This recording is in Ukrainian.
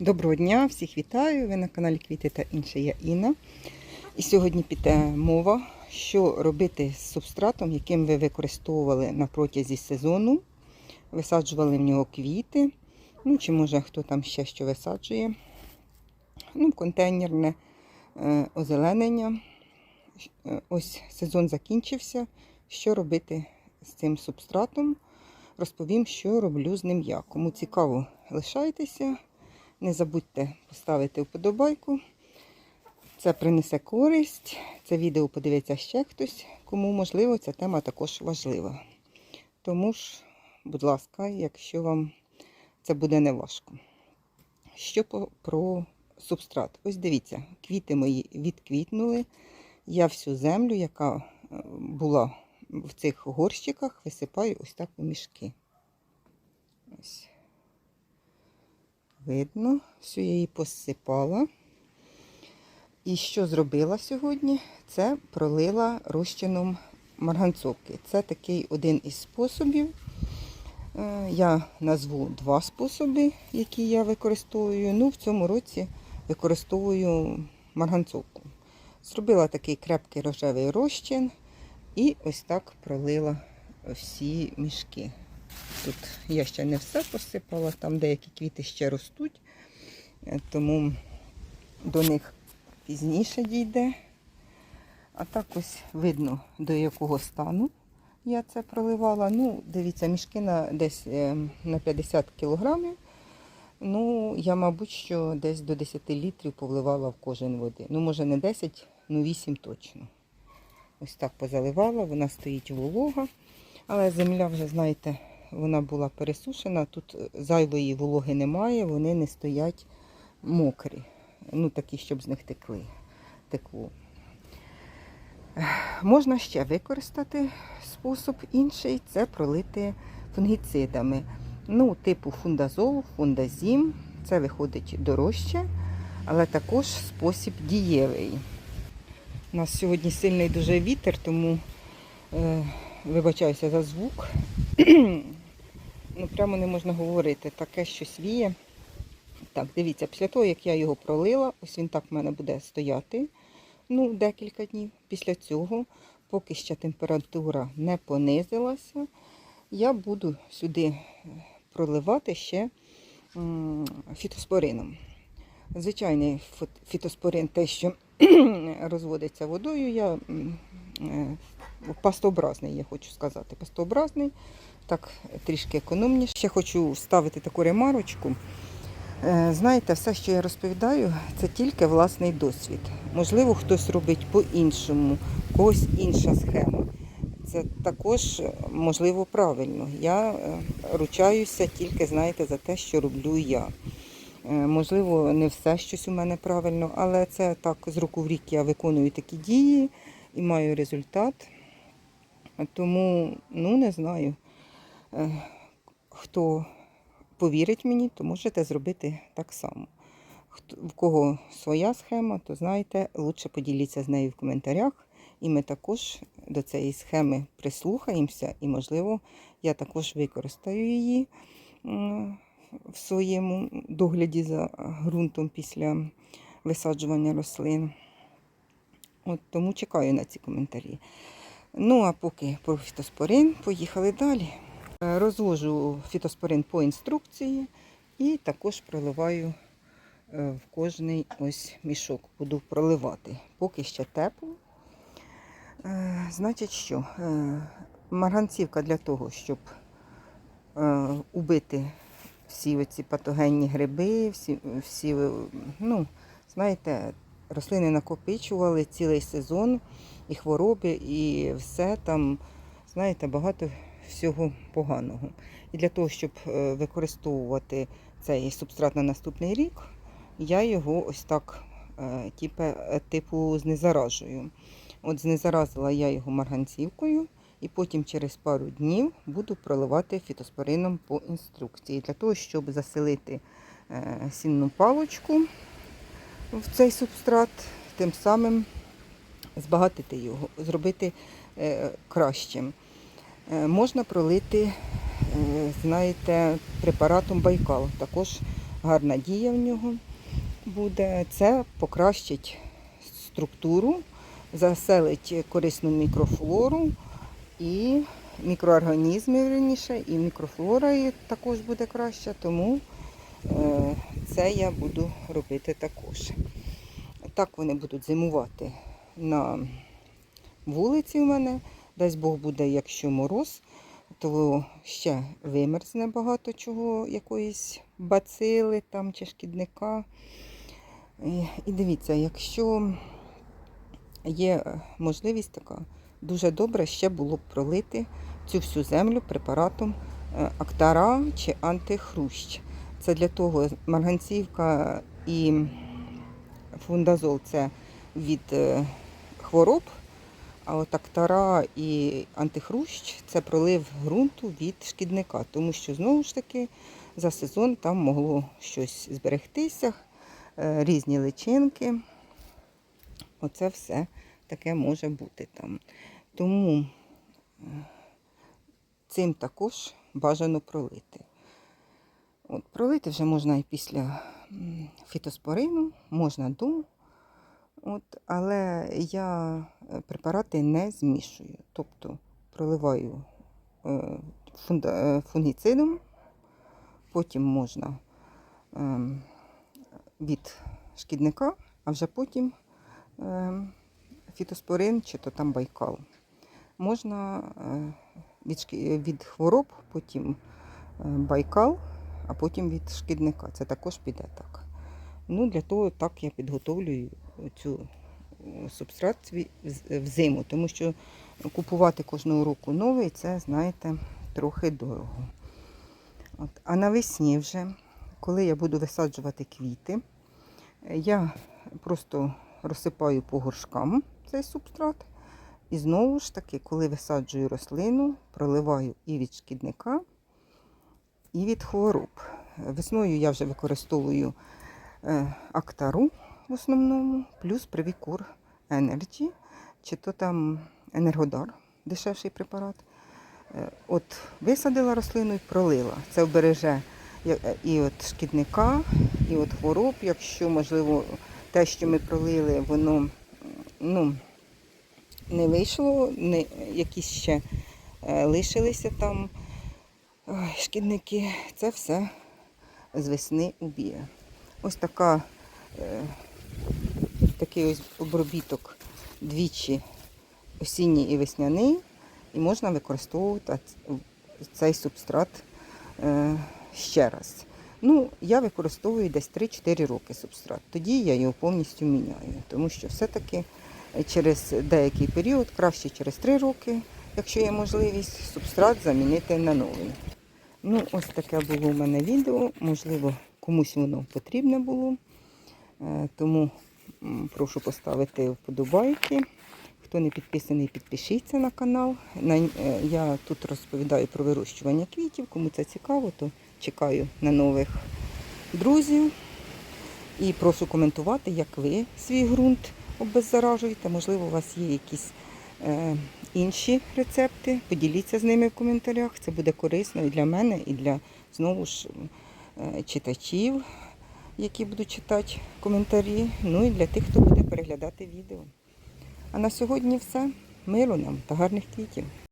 Доброго дня, всіх вітаю! Ви на каналі Квіти та інше я Інна. І сьогодні піде мова, що робити з субстратом, яким ви використовували на протязі сезону, висаджували в нього квіти, ну чи може хто там ще що висаджує. Ну, контейнерне е, озеленення. Ось сезон закінчився. Що робити з цим субстратом? Розповім, що роблю з ним я. Кому цікаво, лишайтеся. Не забудьте поставити вподобайку. Це принесе користь. Це відео подивиться ще хтось, кому можливо ця тема також важлива. Тому ж, будь ласка, якщо вам це буде не важко. Що про субстрат? Ось дивіться, квіти мої відквітнули. Я всю землю, яка е, була в цих горщиках, висипаю ось так у мішки. Ось. Видно, всю я її посипала. І що зробила сьогодні? Це пролила розчином марганцовки. Це такий один із способів. Е, Я назву два способи, які я використовую. Ну, в цьому році використовую марганцовку. Зробила такий крепкий рожевий розчин і ось так пролила всі мішки. Тут я ще не все посипала, там деякі квіти ще ростуть, е, тому до них пізніше дійде. А так ось видно, до якого стану я це проливала. Ну, дивіться, мішки на десь е, на 50 кілограмів. Ну, я, мабуть, що десь до 10 літрів повливала в кожен води. Ну, може, не 10, ну 8 точно. Ось так позаливала, вона стоїть волога. Але земля вже, знаєте, вона була пересушена. Тут е, зайвої вологи немає, вони не стоять мокрі. Ну, такі, щоб з них текли. Текло. Можна ще використати спосіб інший це пролити фунгіцидами. Ну, типу фундазол, фундазім. Це виходить дорожче, але також спосіб дієвий. У нас сьогодні сильний дуже вітер, тому е, вибачаюся за звук. ну, прямо не можна говорити, таке щось віє. Так, дивіться, після того, як я його пролила, ось він так в мене буде стояти ну, декілька днів. Після цього, поки ще температура не понизилася, я буду сюди е, проливати ще фітоспорином. Звичайний фітоспорин, те, що розводиться водою, я пастообразний, я хочу сказати. Пастообразний, так трішки економніше. Ще хочу вставити таку ремарочку. Е, Знаєте, все, що я розповідаю, це тільки власний досвід. Можливо, хтось робить по-іншому, когось інша схема. Це також е, можливо правильно. Я е, ручаюся тільки, знаєте, за те, що роблю я. Е, Можливо, не все щось у мене правильно, але це так з року в рік я виконую такі дії і маю результат. Тому, ну не знаю, е, хто повірить мені, то можете зробити так само. В кого своя схема, то знаєте, лучше поділіться з нею в коментарях. І ми також до цієї схеми прислухаємося, і, можливо, я також використаю її в своєму догляді за ґрунтом після висаджування рослин. От тому чекаю на ці коментарі. Ну, а поки про фітоспорин, поїхали далі. Е, Розвожу фітоспорин по інструкції і також проливаю е, в кожний ось мішок. Буду проливати. Поки ще тепло. Е, Значить що? Марганцівка для того, щоб убити всі оці патогенні гриби, всі, всі ну, знаєте, рослини накопичували цілий сезон, і хвороби, і все там, знаєте, багато всього поганого. І для того, щоб е, використовувати цей субстрат на наступний рік, я його ось так е, типу, типу знезаражую. От знезаразила я його марганцівкою, і потім через пару днів буду проливати фітоспорином по інструкції, для того, щоб заселити е, сінну палочку в цей субстрат, тим самим збагатити його, зробити е, кращим. Е, Можна пролити, е, знаєте, препаратом Байкал. Також гарна дія в нього буде. Це покращить структуру, заселить корисну мікрофлору і мікроорганізми раніше, і мікрофлора також буде краща, тому це я буду робити також. Так вони будуть зимувати на вулиці у мене. Дасть Бог буде, якщо мороз, то ще вимерзне багато чого, якоїсь бацили там чи шкідника. І, і дивіться, якщо є можливість така, дуже добре ще було б пролити цю всю землю препаратом е, Актара чи антихрущ. Це для того марганцівка і фундазол це від е, хвороб, а от Актара і антихрущ це пролив ґрунту від шкідника, тому що знову ж таки за сезон там могло щось зберегтися, е, різні личинки. Оце все таке може бути там. Тому е, цим також бажано пролити. От, Пролити вже можна і після фітоспорину, можна до. От, але я е, препарати не змішую. Тобто проливаю е, е, фунгіцидом, потім можна е, від шкідника, а вже потім е, фітоспорин чи то там байкал. Можна від, хвороб, потім байкал, а потім від шкідника. Це також піде так. Ну, для того так я підготовлюю цю е, субстрат вз- взиму, тому що купувати кожного року новий, це, знаєте, трохи дорого. От. А навесні вже, коли я буду висаджувати квіти, е, я просто розсипаю по горшкам цей субстрат. І знову ж таки, коли висаджую рослину, проливаю і від шкідника, і від хвороб. Весною я вже використовую е, актару в основному, плюс привікур Energy, чи то там енергодар, дешевший препарат. Е, От висадила рослину і пролила. Це вбереже е, і от шкідника, і от хвороб, якщо, можливо, те, що ми пролили, воно ну, не вийшло, не, якісь ще лишилися там ой, шкідники. Це все з весни уб'є. Ось така, е, такий ось обробіток двічі осінній і весняний, і можна використовувати цей субстрат е, ще раз. Ну, я використовую десь 3-4 роки субстрат. Тоді я його повністю міняю, тому що все-таки через деякий період, краще через 3 роки, якщо є можливість, субстрат замінити на новий. Ну, ось таке було у мене відео. Можливо, комусь воно потрібне було. Е, Тому прошу поставити вподобайки. Хто не підписаний, підпишіться на канал. Е, Я тут розповідаю про вирощування квітів. Кому це цікаво, то чекаю на нових друзів. І прошу коментувати, як ви свій ґрунт обеззаражуєте. Можливо, у вас є якісь інші рецепти. Поділіться з ними в коментарях. Це буде корисно і для мене, і для знову ж е, читачів, які будуть читати коментарі. Ну і для тих, хто буде переглядати відео. А на сьогодні все. Миру нам та гарних квітів.